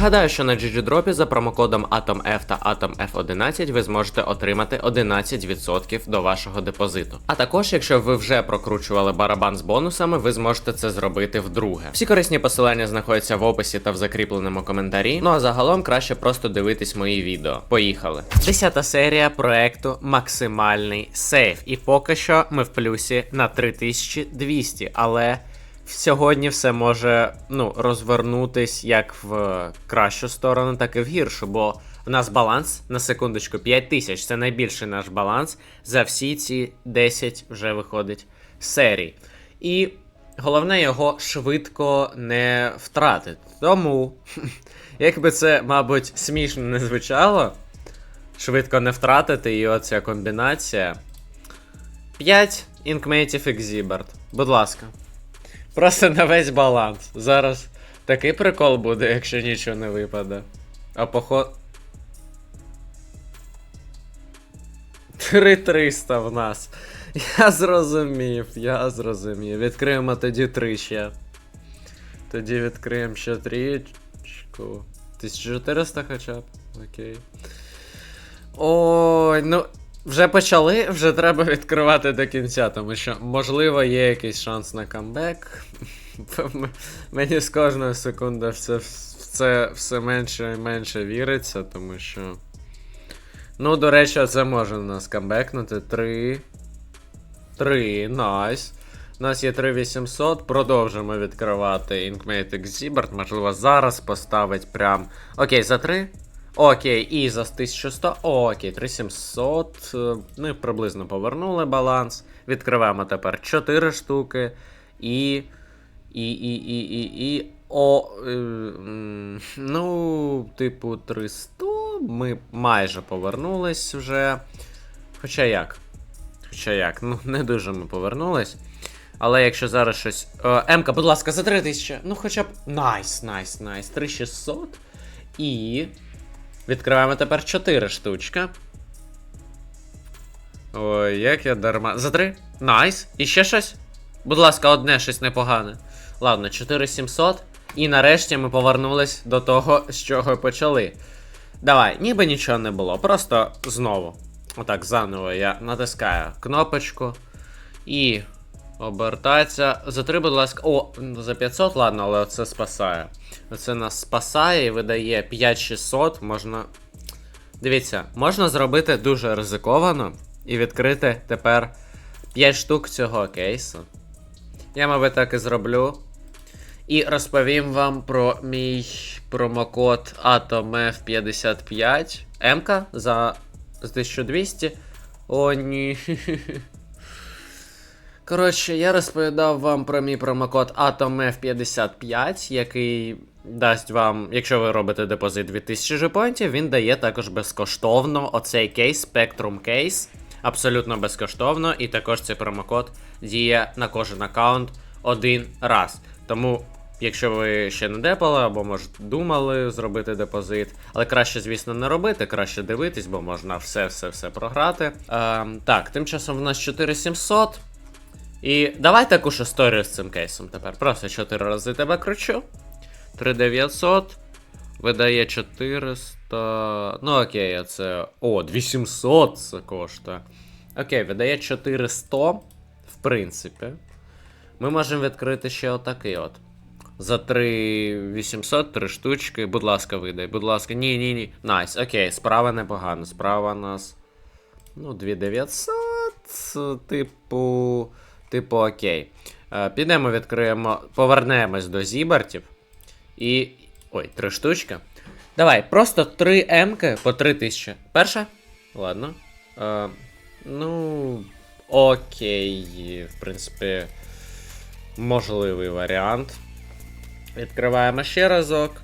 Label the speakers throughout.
Speaker 1: Нагадаю, що на GGDrop за промокодом AtomF та AtomF11 ви зможете отримати 11% до вашого депозиту. А також, якщо ви вже прокручували барабан з бонусами, ви зможете це зробити вдруге. Всі корисні посилання знаходяться в описі та в закріпленому коментарі. Ну а загалом краще просто дивитись мої відео. Поїхали. Десята серія проекту Максимальний сейф. І поки що ми в плюсі на 3200, але. Сьогодні все може ну, розвернутись як в кращу сторону, так і в гіршу, бо в нас баланс на секундочку 5000. Це найбільший наш баланс за всі ці 10 вже виходить серій. І головне його швидко не втратити. Тому, якби це, мабуть, смішно не звучало, швидко не втратити, і оця комбінація. 5 інкметів Exhibert. Будь ласка. Просто на весь баланс. Зараз такий прикол буде, якщо нічого не випаде. А поход. 3300 в нас. Я зрозумів, я зрозумів. Відкриємо тоді три ще. Тоді відкриємо ще трічку. 1400 хоча б. Окей. Ой, ну. Вже почали, вже треба відкривати до кінця, тому що, можливо, є якийсь шанс на камбек. Мені з кожної секунди все, в це все менше і менше віриться, тому що. Ну, до речі, це може у нас камбекнути. 3. 3, найс. У нас є 3800, продовжимо відкривати Inkmate Exhibert. Можливо, зараз поставить прям. Окей, за 3. Окей, і за 1100. Окей, 3700. Е, Ми приблизно повернули баланс. Відкриваємо тепер 4 штуки. І. І. І. І. І. І. О. Е, ну, типу, 300. Ми майже повернулись вже. Хоча як? Хоча як? Ну, не дуже ми повернулись. Але якщо зараз щось. Е, Емка, будь ласка, за 3000. Ну, хоча б. Найс, найс, найс. 3600. І. Відкриваємо тепер 4 штучки. Ой, як я дарма. За 3? Найс. І ще щось? Будь ласка, одне щось непогане. Ладно, 4700. І нарешті ми повернулись до того, з чого почали. Давай, ніби нічого не було. Просто знову. Отак, заново я натискаю кнопочку. І обертається. За 3, будь ласка. О, за 500, ладно, але це спасає. Це нас спасає і видає 5600. Можна. Дивіться, можна зробити дуже ризиковано і відкрити тепер 5 штук цього кейсу. Я, мабуть, так і зроблю. І розповім вам про мій промокод AtomF55 МК за 1200. О, ні. Коротше, я розповідав вам про мій промокод AtomF55, який дасть вам, якщо ви робите депозит 2000 жепонтів, він дає також безкоштовно оцей кейс, Spectrum Case. Абсолютно безкоштовно, і також цей промокод діє на кожен аккаунт один раз. Тому, якщо ви ще не депали, або може думали зробити депозит, але краще, звісно, не робити, краще дивитись, бо можна все-все-все програти. Ем, так, тим часом в нас 4700. І давай таку ж історію з цим кейсом тепер. Просто 4 рази тебе кручу. 3900. Видає 400. Ну, окей, це. О, 2700 це коштує. Окей, видає 400. В принципі. Ми можемо відкрити ще отакий от. За 3800, 3 штучки. Будь ласка, видай. Будь ласка, ні, ні, ні. Найс, окей, справа непогана. Справа у нас. Ну, 2900. Типу. Типу, окей. Е, Підемо, відкриємо, повернемось до зібертів. І. Ой, три штучки. Давай, просто 3 М-ки по 3000. Перша? Ладно. Е, ну. Окей. В принципі, можливий варіант. Відкриваємо ще разок.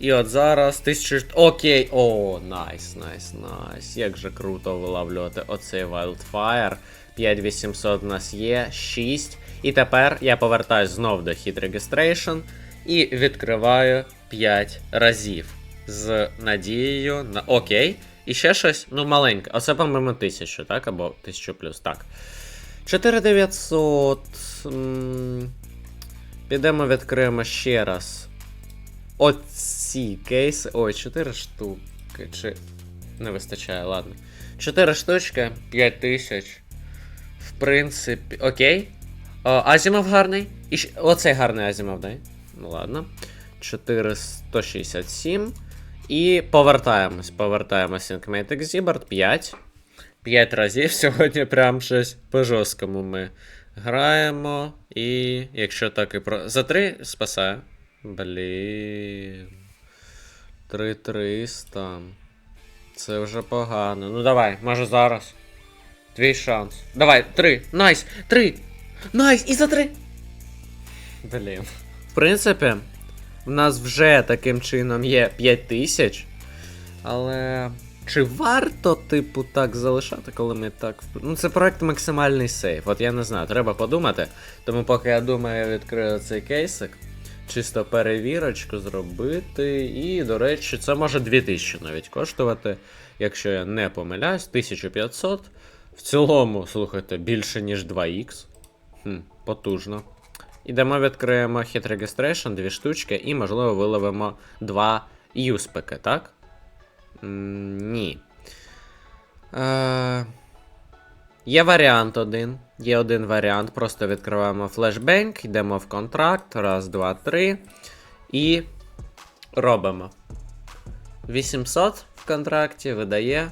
Speaker 1: І от зараз 1000. Окей. О, найс, найс, найс. Як же круто вилавлювати оцей Wildfire. 5800 у нас є, 6. І тепер я повертаюсь знов до Hit Registration і відкриваю 5 разів. З надією на. Окей. І ще щось, ну маленьке. Оце, по-моєму, 1000, так? Або 1000 плюс, так. 4900. Підемо відкриємо ще раз. оці кейси. Ой, 4 штуки. Чи. Не вистачає, ладно. 4 штучки, 5 тисяч. В принципі. Окей. О, Азімов гарний. І щ- Оцей гарний Азімов, дай. Ну ладно. 467. І повертаємось. Повертаємось Inmate Exhibert 5. 5 разів. Сьогодні прям щось по жорсткому ми граємо. І якщо так і про. За 3 спасає. Блін. 3300. Це вже погано. Ну давай, може зараз. Твій шанс. Давай, три. Найс! Три! Найс! І за три! Блін. В принципі, в нас вже таким чином є 5 тисяч. Але. Чи варто, типу, так залишати, коли ми так. Ну, це проект максимальний сейф. От я не знаю, треба подумати. Тому поки я думаю, я відкрию цей кейсик. Чисто перевірочку зробити. І, до речі, це може 2000 навіть коштувати, якщо я не помиляюсь, 1500. В цілому, слухайте, більше ніж 2х. Хм, потужно. Ідемо, відкриємо Hit Registration, дві штучки, і, можливо, виловимо два юспеки, так? М, ні. Е, є варіант один. Є один варіант. Просто відкриваємо флешбенк, йдемо в контракт. Раз, два, три. І робимо. 800 в контракті видає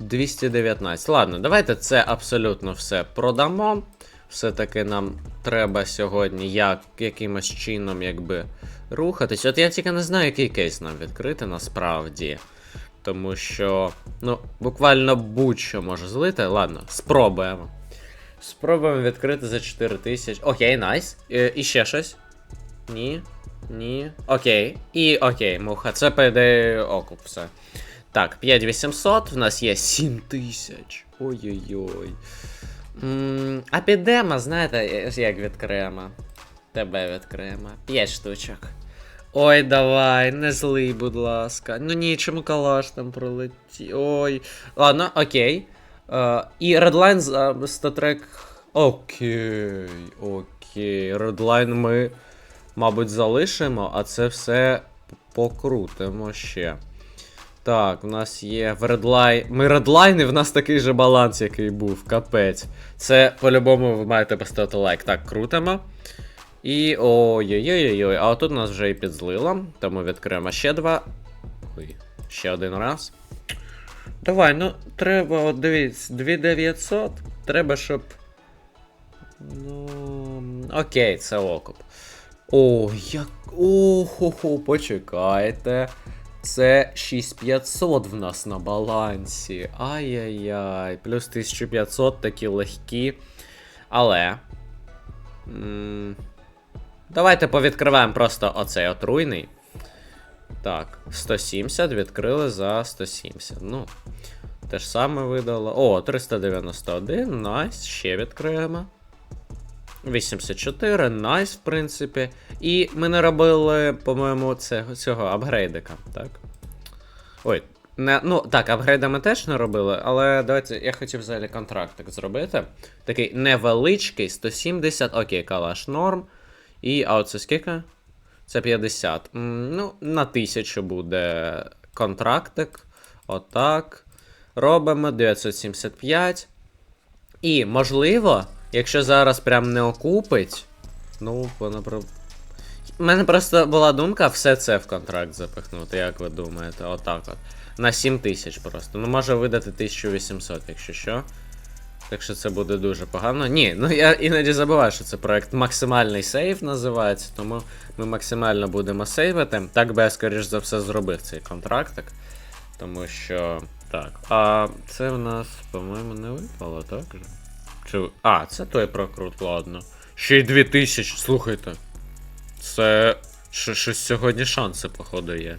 Speaker 1: 219. Ладно, давайте це абсолютно все продамо. Все-таки нам треба сьогодні як, якимось чином якби рухатись. От я тільки не знаю, який кейс нам відкрити насправді. Тому що, ну, буквально будь-що може злити. Ладно, спробуємо. Спробуємо відкрити за 4 тисячі. Окей, найс. Е, І ще щось. Ні. Ні. Окей. І окей, муха. Це по ідеї окуп, все. Так, 5800, в нас є 7000. Ой-ой-ой. М, А підемо, знаєте, як відкриємо. Тебе відкриємо. 5 штучок. Ой, давай, не злий, будь ласка. Ну ні, чому калаш там пролетів. Ой. Ладно, окей. Е, і Redline за статрек. Окей. Окей. Redline ми, мабуть, залишимо, а це все покрутимо ще. Так, у нас є в Ми і в нас такий же баланс, який був, капець. Це по-любому ви маєте поставити лайк. Так, крутимо. І. Ой-ой-ой-ой. А отут нас вже і підзлило. Тому відкриємо ще два. Ой, ще один раз. Давай, ну, треба, от дивіться, 2900. Треба, щоб. Ну. Окей, це окуп. О, як. О-хо-хо, почекайте. Це 6500 в нас на балансі. Ай-яй-яй. Плюс 1500 такі легкі. Але. м, Давайте повідкриваємо просто оцей отруйний. Так, 170 відкрили за 170. Ну, те ж саме видало. О, 391, найс, ще відкриємо. 84, найс, в принципі. І ми не робили, по-моєму, цього, цього апгрейдика, так? Ой, не, ну так, апгрейда ми теж не робили, але давайте я хотів взагалі контрактик зробити. Такий невеличкий, 170, окей, калаш норм. І, а оце скільки? Це 50. Ну, на 1000 буде контрактик. Отак. Робимо 975. І, можливо, якщо зараз прям не окупить. Ну, воно про. У мене просто була думка все це в контракт запихнути, як ви думаєте, отак от. На 7 тисяч просто. Ну, може видати 1800, якщо що. Так що це буде дуже погано. Ні, ну я іноді забуваю, що це проект максимальний сейв називається, тому ми максимально будемо сейвити. Так би я, скоріш за все, зробив цей контрактик. Тому що. Так. А це в нас, по-моєму, не випало, так же? Чи... А, це той прокрут, ладно. Ще й 2000, слухайте. Це. Що, щось сьогодні шанси, походу, є.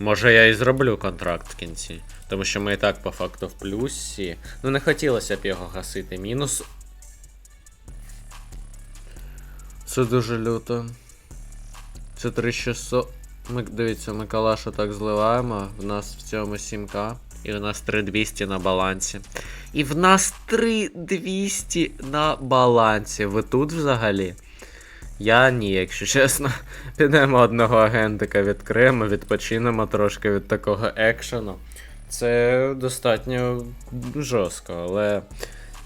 Speaker 1: Може я і зроблю контракт в кінці. Тому що ми і так по факту в плюсі. Ну не хотілося б його гасити. Мінус. Це дуже люто. Це 3600. Ми, дивіться, ми калашу так зливаємо. В нас в цьому 7к. І в нас 3200 на балансі. І в нас 3200 на балансі. Ви тут взагалі? Я ні, якщо чесно. Підемо одного агентика відкриємо, відпочинемо трошки від такого екшену. Це достатньо жорстко, але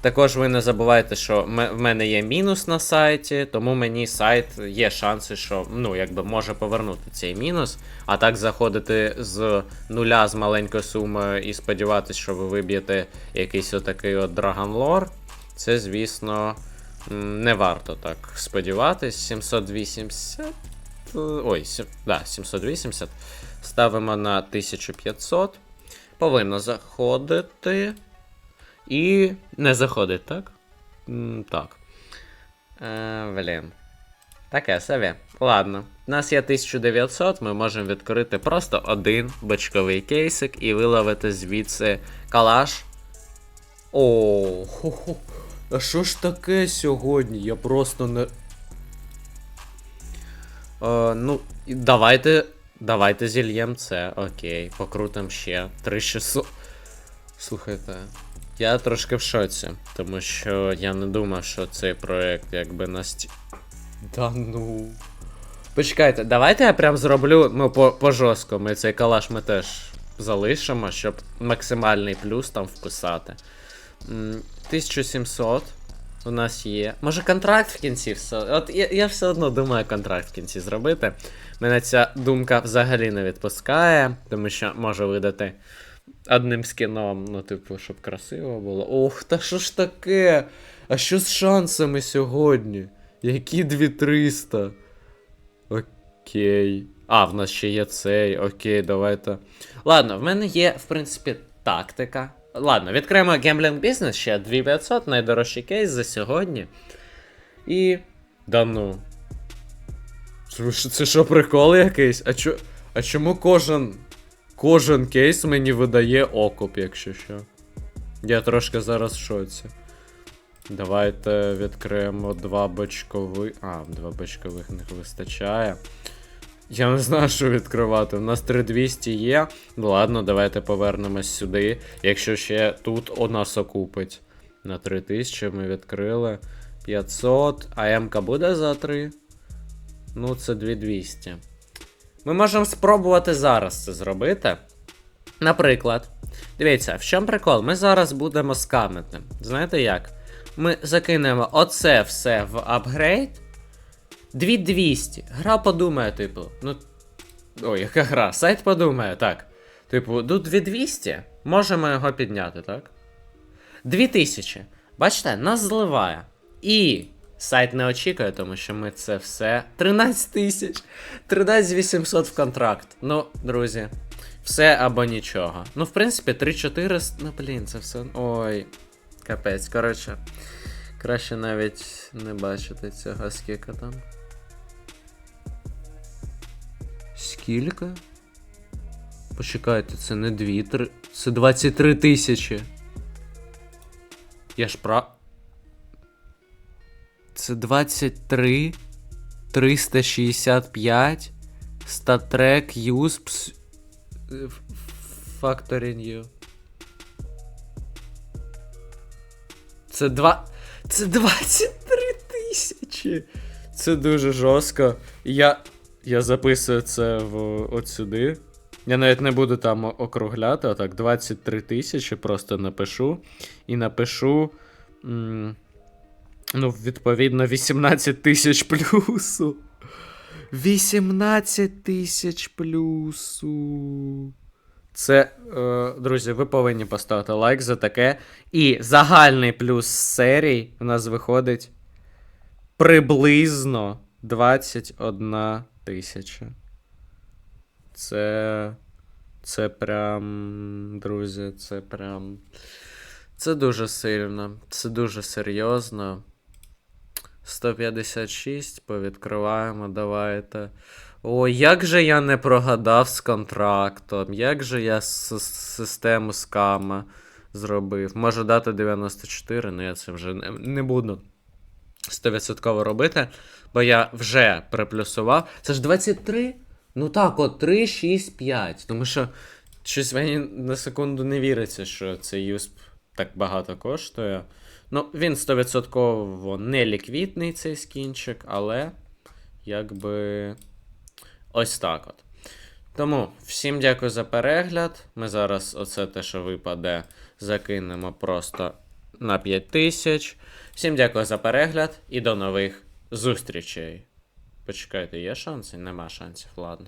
Speaker 1: також ви не забувайте, що в мене є мінус на сайті, тому мені сайт є шанси, що ну, якби може повернути цей мінус. А так заходити з нуля з маленькою сумою і сподіватися, що ви виб'єте якийсь отакий от Dragon це, звісно, не варто так сподіватись. 780. е, Ой, да, 780. Ставимо на 1500. Повинно заходити. І не заходить, так? Так. Е, блін. Таке собі. Ладно. У нас є 1900, ми можемо відкрити просто один бочковий кейсик і виловити звідси калаш. О, хо-хо. А що ж таке сьогодні? Я просто не. Е, ну, давайте. Давайте зільєм це. Окей, покрутим ще. 3600. Слухайте, я трошки в шоці, тому що я не думав, що цей проект якби насті. Да ну. Почекайте, давайте я прям зроблю ну, по, по жорстко. Ми цей калаш ми теж залишимо, щоб максимальний плюс там вписати. 1700 у нас є. Може контракт в кінці все. От я, я все одно думаю контракт в кінці зробити. Мене ця думка взагалі не відпускає, тому що може видати одним скіном, ну, типу, щоб красиво було. Ох, та що ж таке? А що з шансами сьогодні? Які 2300? Окей. А, в нас ще є цей. Окей, давайте. Ладно, в мене є, в принципі, тактика. Ладно, відкриємо Gambling Business ще 2500, найдорожчий кейс за сьогодні. І. Да ну. Це, що- прикол якийсь? А, чо, а чому кожен. Кожен кейс мені видає окуп, якщо що. Я трошки зараз в шоці. Давайте відкриємо два бочкових. А, два бочкових не вистачає. Я не знаю, що відкривати. У нас 3200 є. Ладно, давайте повернемось сюди. Якщо ще тут у нас окупить. На 3000 ми відкрили. 500. А МК буде за 3? Ну, це 2200. Ми можемо спробувати зараз це зробити. Наприклад, дивіться, в чому прикол? Ми зараз будемо скамити. Знаєте як? Ми закинемо оце все в апгрейд. 2200. Гра подумає, типу, ну. Ой, яка гра? Сайт подумає, так. Типу, ну 2200. Можемо його підняти, так? 2000. Бачите, нас зливає. І сайт не очікує, тому що ми це все. 13 тисяч. 13800 в контракт. Ну, друзі, все або нічого. Ну, в принципі, 3400. Ну, блін, це все. Ой. Капець, коротше. Краще навіть не бачити цього скільки там. Скільки? Почекайте, це не 2, 3. Це 23 тисячі. Я ж про. Це 23 365 статрек юспс Factoring you. Це два. Це 23 тисячі. Це дуже жорстко. Я. Я записую це в от сюди. Я навіть не буду там округляти, а так 23 тисячі просто напишу. І напишу. М- ну, відповідно, 18 тисяч плюсу. 18 тисяч плюсу. Це, е, друзі, ви повинні поставити лайк за таке. І загальний плюс серій у нас виходить приблизно 21 тисяча. Це. Це прям. Друзі, це прям. Це дуже сильно. Це дуже серйозно. 156 повідкриваємо, давайте. О, як же я не прогадав з контрактом, як же я систему скама зробив. Можу дати 94, але я це вже не, не буду 100% робити, бо я вже приплюсував. Це ж 23? Ну так, от 3, 6, 5. Тому що щось мені на секунду не віриться, що цей юсп так багато коштує. Ну, він 100% не ліквідний цей скінчик, але якби ось так от. Тому всім дякую за перегляд. Ми зараз оце те, що випаде, закинемо просто на 5000. Всім дякую за перегляд і до нових зустрічей. Почекайте, є шанси? Нема шансів, ладно.